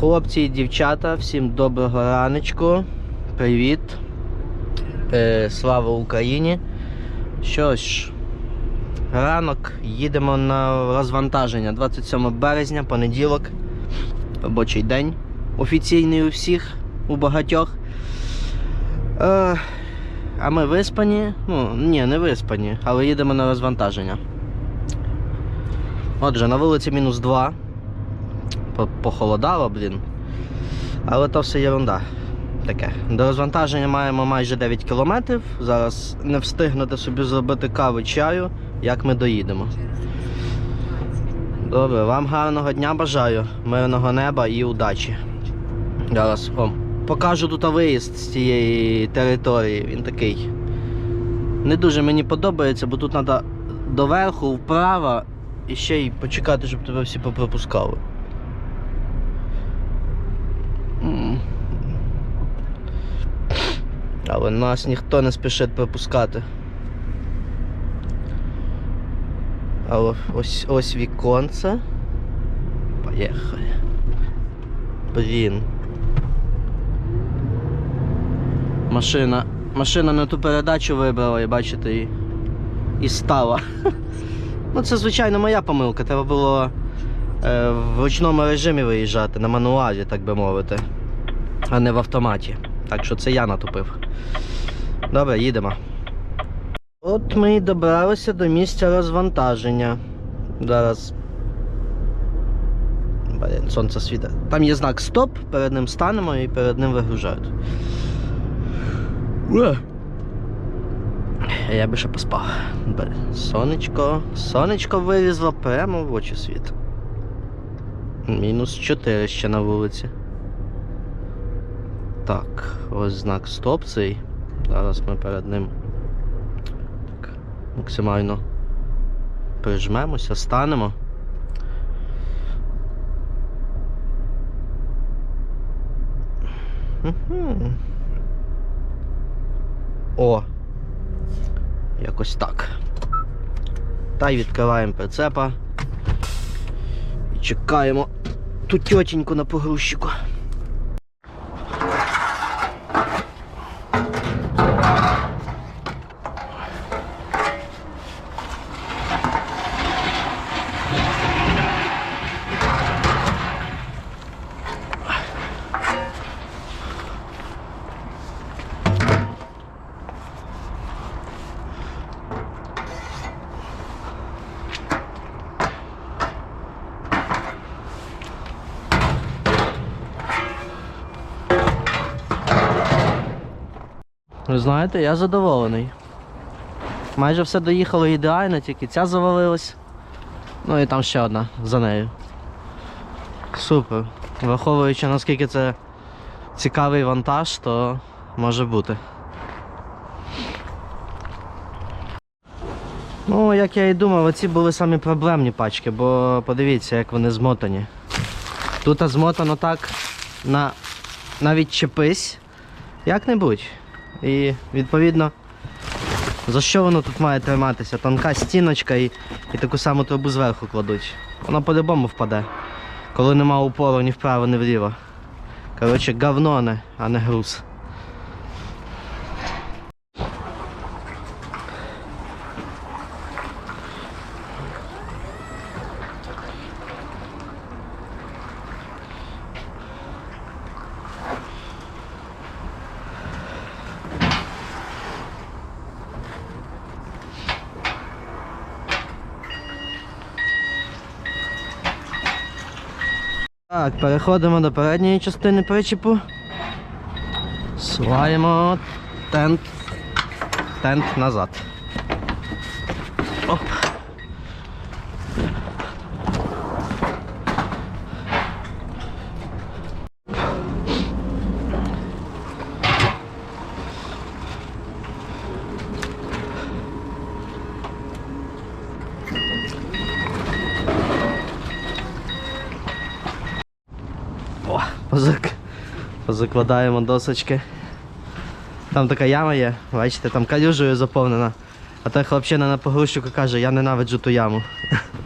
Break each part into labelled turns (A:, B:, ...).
A: Хлопці і дівчата, всім доброго раночку. Привіт. Е, слава Україні. Що ж, ранок їдемо на розвантаження. 27 березня, понеділок. Робочий день. Офіційний у всіх, у багатьох. Е, а ми виспані. Ну, ні, не виспані, але їдемо на розвантаження. Отже, на вулиці мінус 2. По- Похолодало, блін. Але то все ерунда. Таке. До розвантаження маємо майже 9 кілометрів. Зараз не встигнути собі зробити каву чаю, як ми доїдемо. Добре, вам гарного дня бажаю, мирного неба і удачі. Зараз вам покажу тут виїзд з цієї території. Він такий. Не дуже мені подобається, бо тут треба доверху, вправо і ще й почекати, щоб тебе всі попропускали. Але нас ніхто не спішить пропускати. Але ось ось віконце. Поїхали. Блін. Машина. Машина не ту передачу вибрала і бачите і, і стала. Ну це звичайно моя помилка. Треба було е, в ручному режимі виїжджати, на мануалі, так би мовити, а не в автоматі. Так що це я натупив. Добре, їдемо. От ми і добралися до місця розвантаження. Зараз. Блін, сонце світить. Там є знак стоп, перед ним станемо і перед ним вигружають. Я би ще поспав. Блін, Сонечко. Сонечко вилізло прямо в очі світ. Мінус 4 ще на вулиці. Так, ось знак стоп цей. Зараз ми перед ним так, максимально прижмемося, станемо. Мгм. О! Якось так. Та й відкриваємо прицепа. І чекаємо ту тьотеньку на погрузчику. Ви знаєте, я задоволений. Майже все доїхало ідеально, тільки ця завалилась. Ну і там ще одна за нею. Супер. Враховуючи наскільки це цікавий вантаж, то може бути. Ну, як я і думав, оці були самі проблемні пачки, бо подивіться, як вони змотані. Тут змотано так на навіть чепись, як-небудь. І відповідно, за що воно тут має триматися? Тонка стіночка і, і таку саму трубу зверху кладуть. Воно по-любому впаде. Коли нема упору ні вправо, ні вліво. Коротше, говно, не, а не груз. Переходимо до передньої частини причепу. Слаємо тент, тент назад. Оп. О, позак... позакладаємо досочки. Там така яма є, бачите, там калюжею заповнена. А той хлопчина на погрузчику каже, я ненавиджу ту яму.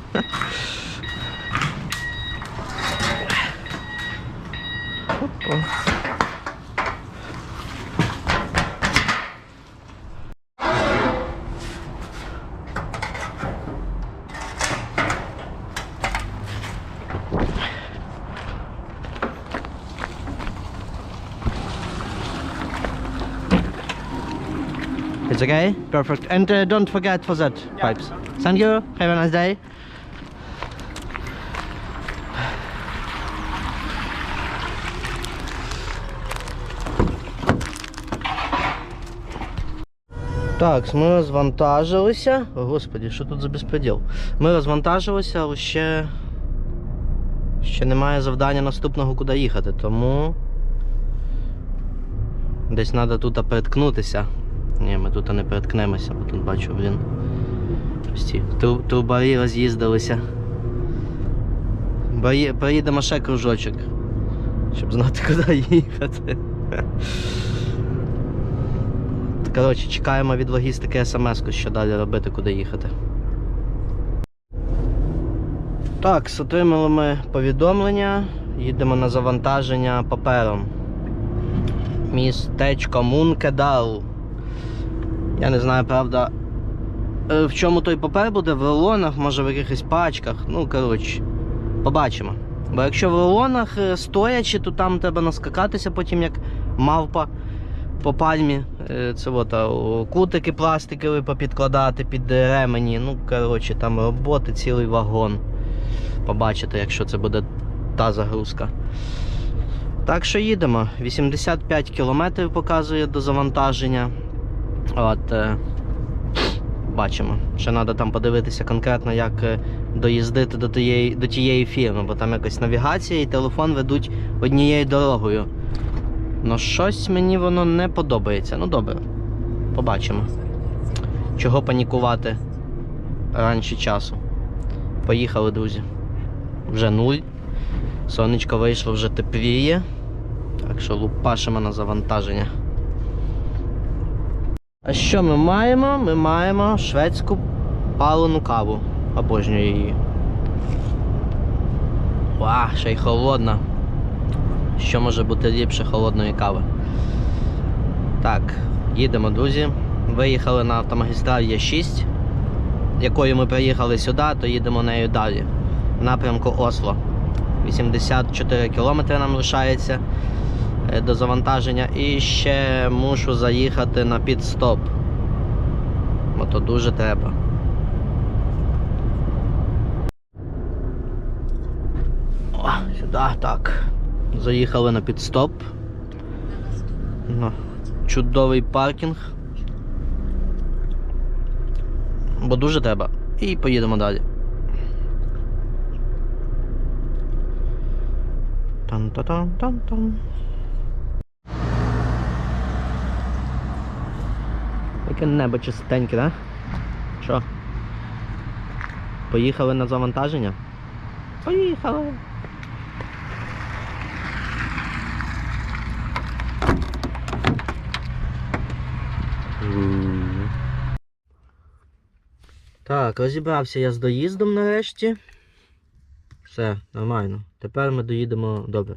A: It's okay? Perfect. And uh, don't forget for that pipes. Thank you. Have a nice day. Так, ми розвантажилися. О, господі, що тут за безпреділ? Ми розвантажилися, але ще. Ще немає завдання наступного, куди їхати, тому. Десь треба тут переткнутися. Ні, ми тут не переткнемося, бо тут бачу, блін. Ці Трубарі роз'їздилися. Проїдемо ще кружочок, щоб знати, куди їхати. Коротше, чекаємо від логістики смс-ку, що далі робити, куди їхати. Так, отримали ми повідомлення. Їдемо на завантаження папером. Містечко Мункедал. Я не знаю, правда, е, в чому той папер буде, в рулонах, може в якихось пачках. Ну, коротше, побачимо. Бо якщо в рулонах е, стоячи, то там треба наскакатися потім як мавпа по пальмі. Е, Це от, кутики пластикові попідкладати під ремені. Ну, коротше, там роботи цілий вагон. Побачите, якщо це буде та загрузка. Так що їдемо. 85 кілометрів показує до завантаження. От, е, бачимо. Ще треба там подивитися конкретно, як е, доїздити до тієї, до тієї фірми, бо там якось навігація і телефон ведуть однією дорогою. Ну щось мені воно не подобається. Ну добре. Побачимо. Чого панікувати раніше часу. Поїхали, друзі. Вже нуль. Сонечко вийшло вже тепліє. Так що лупашимо на завантаження. А що ми маємо? Ми маємо шведську палену каву. Обожнюю її. Ва, ще й холодна. Що може бути ліпше холодної кави? Так, їдемо, друзі. Виїхали на автомагістраль Є6, якою ми приїхали сюди, то їдемо нею далі. В напрямку Осло. 84 кілометри нам лишається до завантаження. І ще мушу заїхати на підстоп. Бо то дуже треба. О, сюди, так. Заїхали на підстоп. Чудовий паркінг. Бо дуже треба. І поїдемо далі. Тан-та-тан-тан-тан. Яке небо чистеньке, да? Що? Поїхали на завантаження? Поїхали! Так, розібрався я з доїздом нарешті. Все, нормально. Тепер ми доїдемо добре.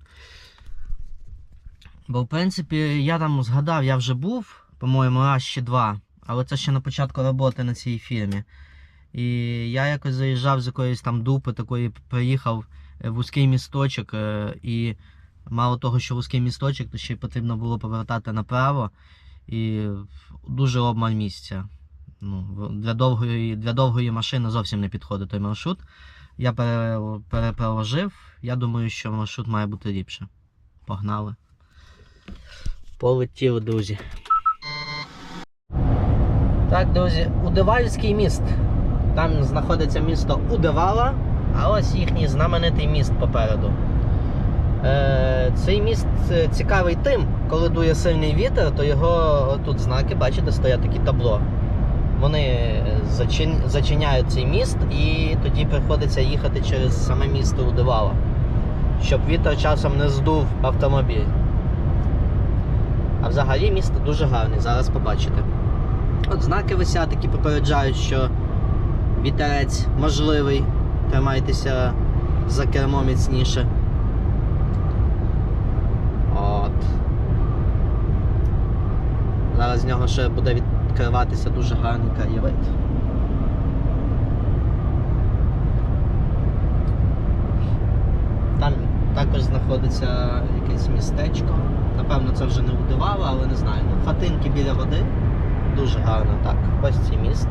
A: Бо, в принципі, я там згадав, я вже був, по-моєму, раз чи два, але це ще на початку роботи на цій фірмі. І я якось заїжджав з якоїсь там дупи, такої приїхав в вузький місточок. е, І мало того, що вузький місточок, то ще й потрібно було повертати направо. І дуже обмаль місця. Ну, для, довгої, для довгої машини зовсім не підходить той маршрут. Я пере, перепроложив. Я думаю, що маршрут має бути ліпше. Погнали. Полетіли, друзі. Так, друзі, Удивальський міст. Там знаходиться місто Удавала, а ось їхній знаменитий міст попереду. Е, цей міст е, цікавий тим, коли дує сильний вітер, то його тут знаки, бачите, стоять такі табло. Вони зачин... зачиняють цей міст і тоді приходиться їхати через саме місто Удавала, щоб вітер часом не здув автомобіль. А взагалі місто дуже гарне, зараз побачите. От знаки висять, які попереджають, що вітерець можливий, тримайтеся за кермо міцніше. От. Зараз з нього ще буде відкриватися дуже гарний краєвид. Там також знаходиться якесь містечко. Напевно, це вже не удивало, але не знаю. Хатинки біля води. Дуже гарно, так. Ось цей міст.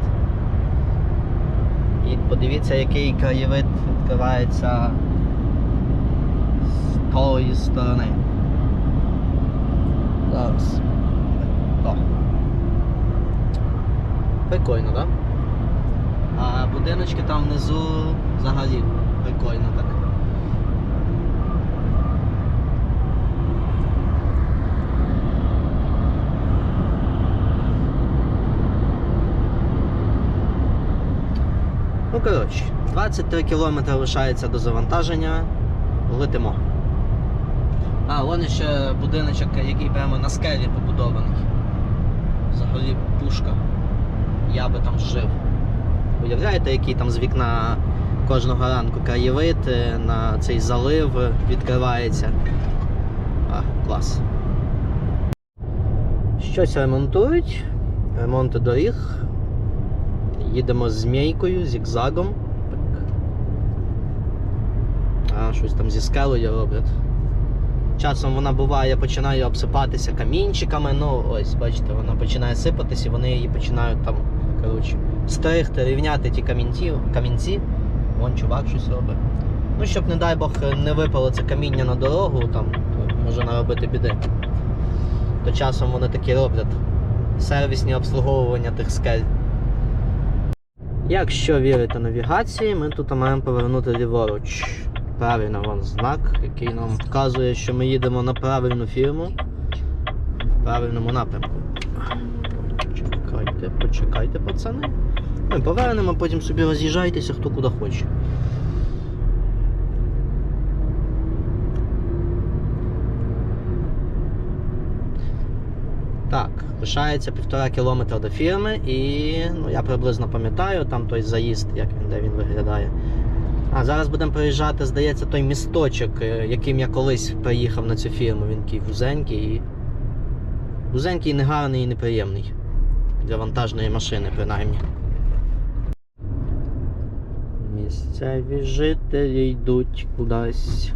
A: І подивіться, який краєвид відкривається з тої сторони. Зараз. О. Прикольно, так? Да? А будиночки там внизу взагалі прикольно так. Ну, коротше, 23 кілометри лишається до завантаження. Летимо. А, вон ще будиночок, який прямо на скелі побудований. Взагалі пушка. Я би там жив. Уявляєте, який там з вікна кожного ранку краєвид е, на цей залив відкривається. А, клас. Щось ремонтують. Ремонти доріг. Їдемо з змійкою, зігзагом. А, щось там зі скелею роблять. Часом вона буває, починає обсипатися камінчиками. Ну, ось, бачите, вона починає сипатися і вони її починають там, коротше, стригти, рівняти ті камінці. камінці. Вон чувак щось робить. Ну, щоб, не дай Бог, не випало це каміння на дорогу, там може наробити біди. То часом вони такі роблять. Сервісні обслуговування тих скель. Якщо вірити навігації, ми тут маємо повернути ліворуч. Правильно вон знак, який нам вказує, що ми їдемо на правильну фірму в правильному напрямку. Почекайте, почекайте, пацани. Ми повернемо, потім собі роз'їжджайтеся, хто куди хоче. Так, лишається півтора кілометра до фірми і ну, я приблизно пам'ятаю там той заїзд, як він, де він виглядає. А зараз будемо проїжджати, здається, той місточок, е, яким я колись приїхав на цю фірму. Він такий вузенький і. Вузенький, негарний і неприємний. Для вантажної машини, принаймні. Місцеві жителі йдуть кудись.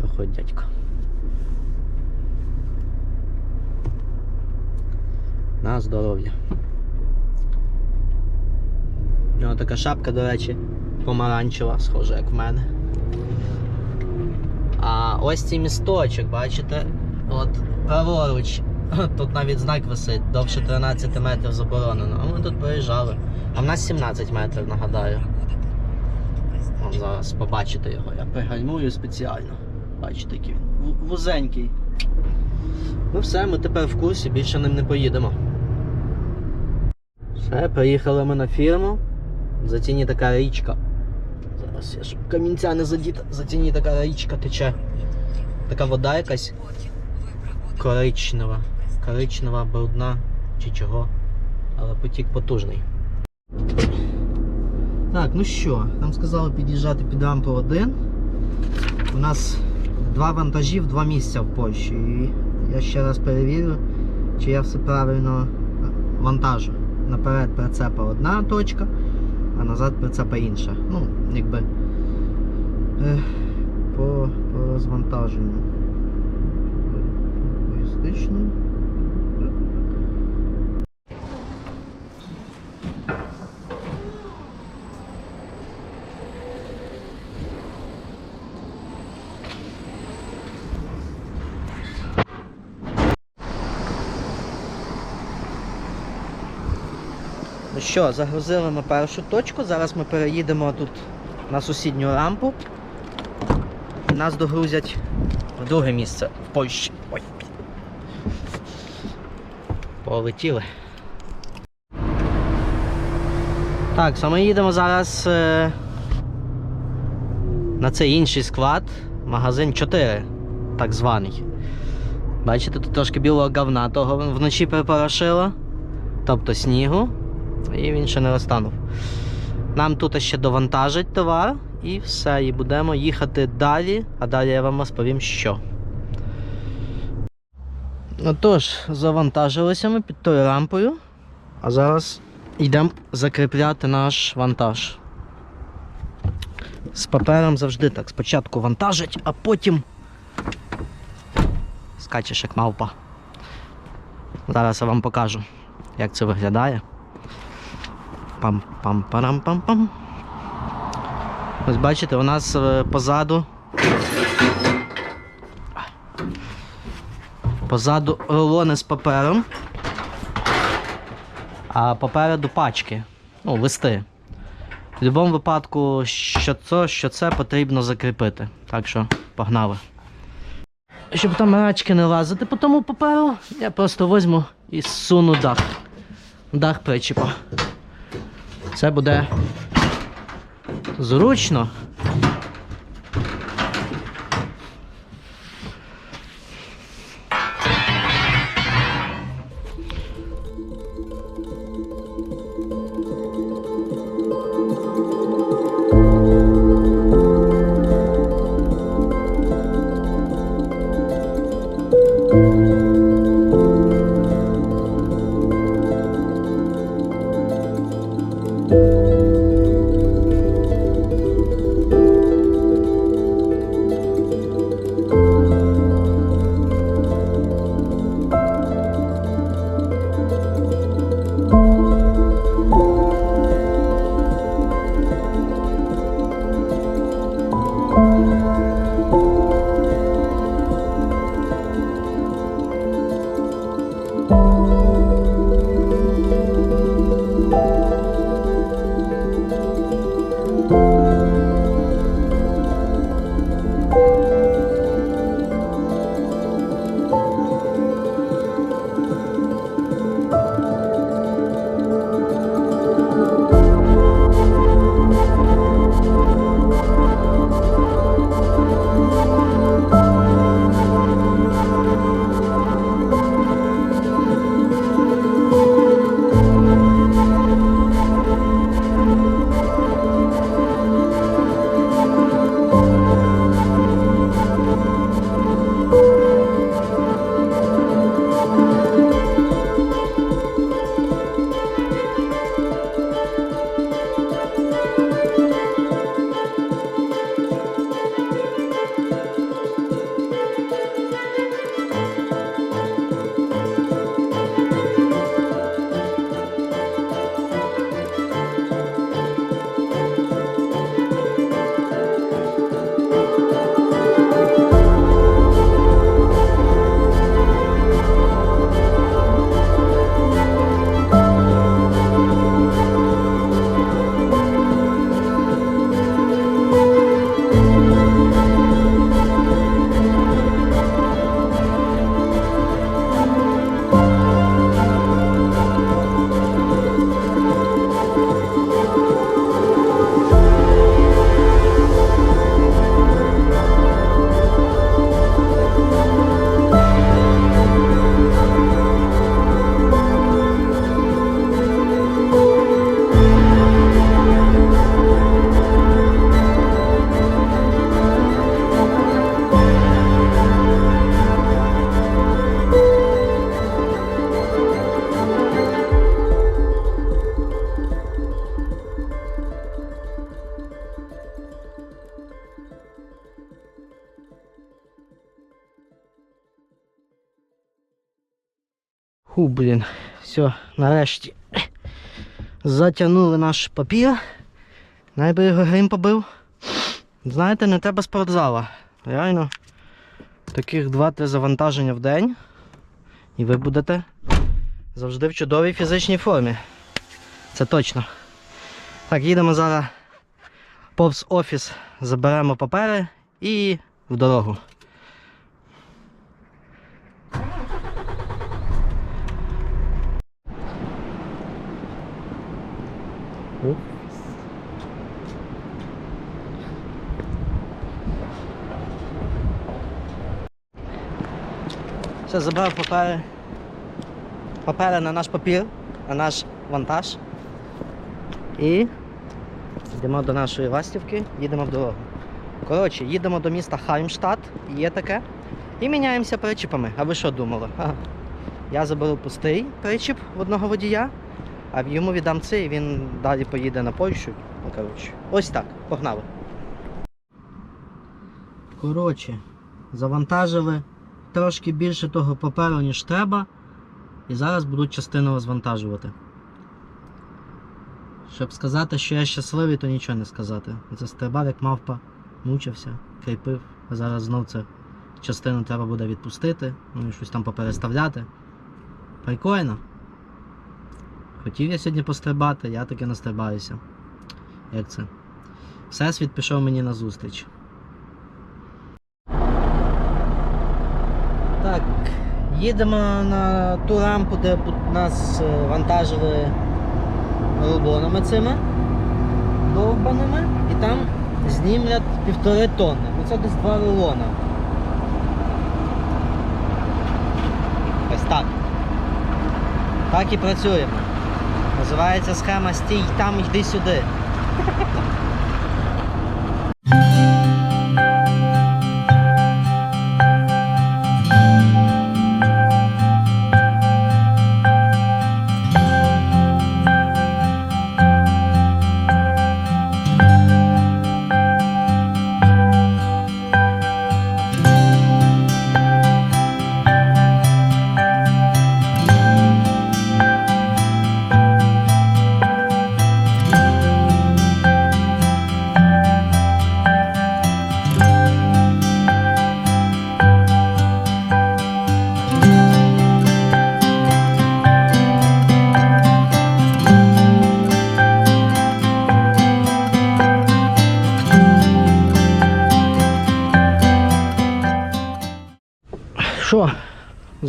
A: Проходь, дядько. На здоров'я. У нього така шапка, до речі, помаранчева, схожа, як в мене. А ось цей місточок, бачите? От праворуч. Тут навіть знак висить, довше 13 метрів заборонено. А ми тут проїжджали. А в нас 17 метрів, нагадаю. Вон зараз побачите його. Я пригальмую спеціально. Бачите, який він вузенький. Ну все, ми тепер в курсі, більше ним не поїдемо. Все, приїхали ми на фірму. В затіні така річка. Зараз я щоб камінця не задіти. Затіні така річка тече. Така вода якась коричнева. Коричнева, брудна чи чого. Але потік потужний. Так, ну що, нам сказали під'їжджати під рампу 1. У нас два вантажі в два місця в Польщі. І я ще раз перевірю, чи я все правильно вантажу. Наперед прицепа одна точка, а назад прицепа інша. Ну, якби е, по, по розвантаженню. Логістично. Що, загрузили ми першу точку. Зараз ми переїдемо тут на сусідню рампу. Нас догрузять в друге місце в Польщі. Ой. Полетіли. Так, so ми їдемо зараз е, на цей інший склад. Магазин 4, так званий. Бачите, тут трошки білого говна того вночі припорошило. Тобто снігу. І він ще не розтанув. Нам тут ще довантажать товар і все, і будемо їхати далі, а далі я вам розповім що. Отож, завантажилися ми під тою рампою, а зараз йдемо закріпляти наш вантаж. З папером завжди так. Спочатку вантажить, а потім скачеш як мавпа. Зараз я вам покажу, як це виглядає. Пам-пам-парам-пам-пам. Ось бачите, у нас е, позаду. Позаду рулони з папером, а попереду пачки. Ну, листи. В будь-якому випадку, що це, що це потрібно закріпити. Так що погнали. Щоб там рачки не лазити по тому паперу, я просто візьму і суну дах. Дах причіпа. Це буде зручно. Ху, блін, все, нарешті затягнули наш папір. Найби його грим побив. Знаєте, не треба спортзала. Реально. Таких 2-3 завантаження в день. І ви будете завжди в чудовій фізичній формі. Це точно. Так, їдемо зараз повз офіс, заберемо папери і в дорогу. Все, забрав папери. Папери на наш папір, на наш вантаж. І йдемо до нашої ластівки, їдемо в дорогу. Коротше, їдемо до міста Хаймштадт, є таке. І міняємося причіпами. А ви що думали? Ага. Я заберу пустий причіп в одного водія, а йому віддам цей, і він далі поїде на Польщу. Ну, коротше, ось так, погнали. Коротше, завантажили трошки більше того паперу, ніж треба. І зараз будуть частину розвантажувати. Щоб сказати, що я щасливий, то нічого не сказати. Це стрибав, як мавпа, мучився, кріпив, а зараз знов це частину треба буде відпустити, ну і щось там попереставляти. Прикольно. Хотів я сьогодні пострибати, я таки настрибаюся. Як це? Всесвіт пішов мені на зустріч. Так, їдемо на ту рампу, де нас е, вантажили рулонами цими довбаними, і там знімлять півтори тонни. Ну це десь два рулона. Ось так. Так і працюємо. Називається схема стій там, йди сюди.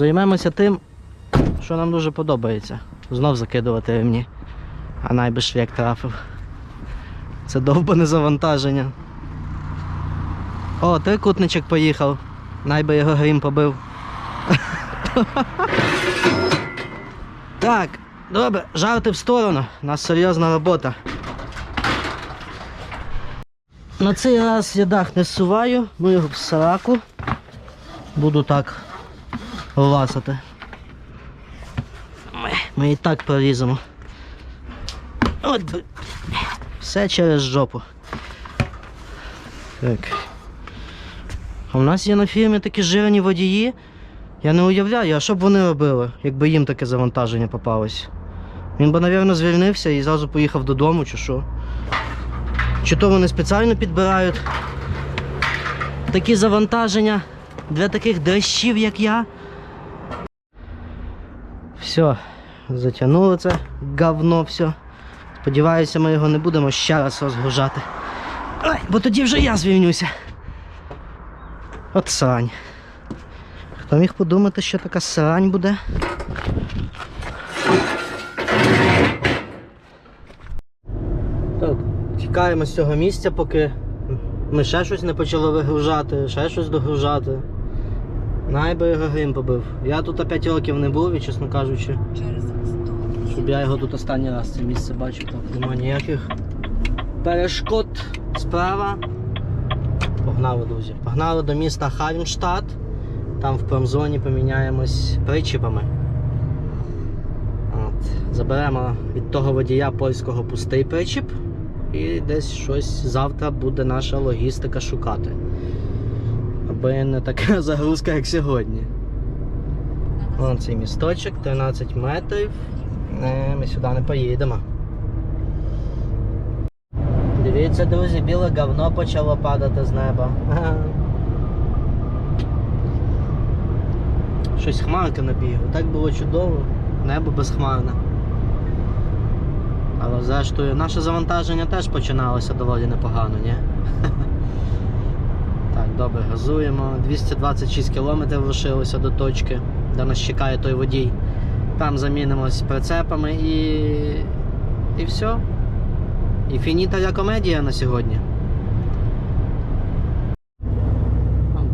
A: Займемося тим, що нам дуже подобається. Знов закидувати ремні. А найби шлях трафив. Це довбане завантаження. О, трикутничок поїхав. Найби його грім побив. так, добре, жарти в сторону. У нас серйозна робота. На цей раз я дах не зсуваю, ну його в сараку. Буду так ласати. Ми, ми і так проріземо. От. Все через жопу. Так. А в нас є на фірмі такі жирні водії. Я не уявляю, а що б вони робили, якби їм таке завантаження попалось. Він би, напевно, звільнився і зразу поїхав додому, чи що. Чи то вони спеціально підбирають такі завантаження для таких дрищів, як я. Все, затягнуло це говно все. Сподіваюся, ми його не будемо ще раз розгружати. Ой, бо тоді вже я звільнюся. От срань. Хто міг подумати, що така срань буде? Так, тікаємо з цього місця, поки ми ще щось не почали вигружати, ще щось догружати. Найби його грим побив. Я тут 5 років не був і, чесно кажучи, щоб я його тут останній раз це місце бачив, так нема ніяких перешкод справа. Погнали, друзі. Погнали до міста Хармштадт. Там в промзоні поміняємось причіпами. От. Заберемо від того водія польського пустий причіп. І десь щось завтра буде наша логістика шукати. Аби не така загрузка, як сьогодні. Вон цей місточок, 13 метрів. Не, ми сюди не поїдемо. Дивіться, друзі, біле говно почало падати з неба. Щось хмарки набігло. Так було чудово, небо безхмарне. Але зрештою, наше завантаження теж починалося доволі непогано, ні? Добре, газуємо. 226 кілометрів лишилося до точки, де нас чекає той водій. Там замінимось прицепами і. і все. І фініта ля комедія на сьогодні.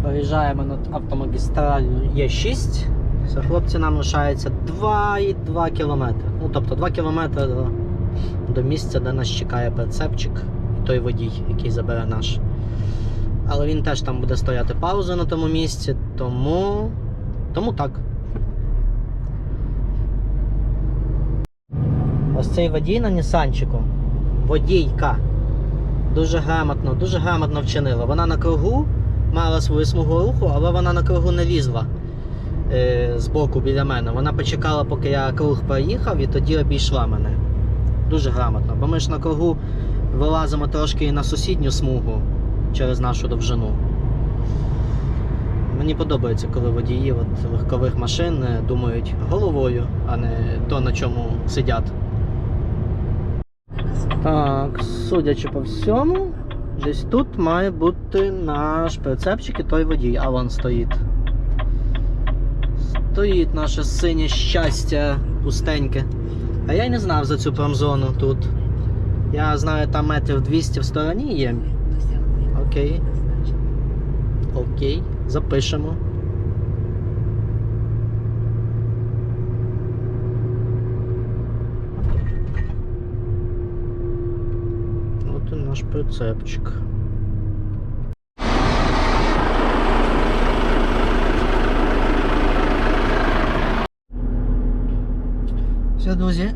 A: Переїжджаємо над автомагістралю Є6. Все, хлопці, нам лишається 2,2 кілометри. Ну, тобто 2 кілометри до, до місця, де нас чекає прицепчик і той водій, який забере наш але він теж там буде стояти паузу на тому місці, тому. Тому так. Ось цей водій на Нісанчику. Водійка. Дуже грамотно, дуже грамотно вчинила. Вона на кругу мала свою смугу руху, але вона на кругу не лізла е, з боку біля мене. Вона почекала, поки я круг проїхав, і тоді обійшла мене. Дуже грамотно. Бо ми ж на кругу вилазимо трошки і на сусідню смугу через нашу довжину. Мені подобається, коли водії от, легкових машин е, думають головою, а не то, на чому сидять. Так, судячи по всьому, десь тут має бути наш прицепчик і той водій, а вон стоїть. Стоїть наше синє щастя пустеньке. А я й не знав за цю промзону тут. Я знаю, там метрів 200 в стороні є. Окей. Окей, запишемо. От і наш прицепчик. Все, друзі,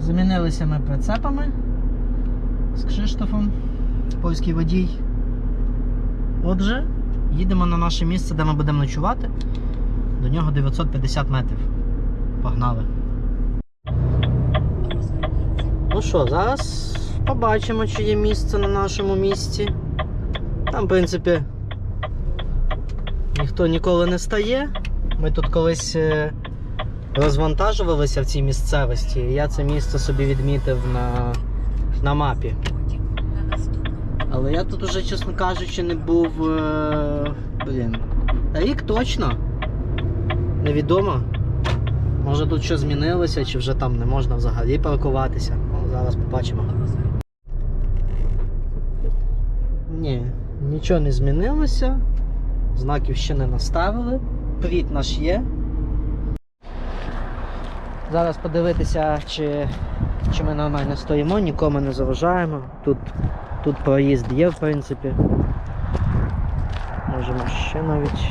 A: замінилися ми прицепами з Кшиштофом, польський водій. Отже, їдемо на наше місце, де ми будемо ночувати. До нього 950 метрів. Погнали. Ну що, зараз побачимо, чи є місце на нашому місці. Там, в принципі, ніхто ніколи не стає. Ми тут колись е, розвантажувалися в цій місцевості. Я це місце собі відмітив на, на мапі. Але я тут уже, чесно кажучи, не був. Е, блін. Рік точно. Невідомо. Може тут що змінилося, чи вже там не можна взагалі паркуватися. Ну, зараз побачимо. Ні, нічого не змінилося. Знаків ще не наставили. Пліт наш є. Зараз подивитися, чи, чи ми нормально стоїмо, нікому не заважаємо. Тут, тут проїзд є, в принципі. Можемо ще навіть.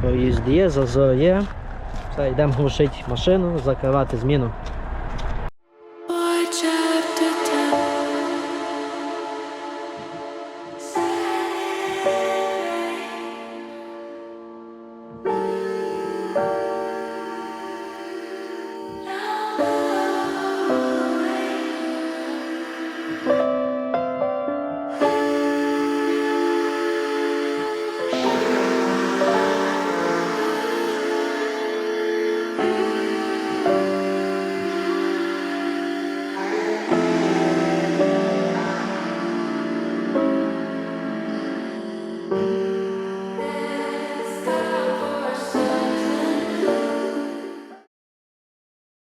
A: Проїзд є, зазор є. Все, йдемо глушити машину, закривати зміну.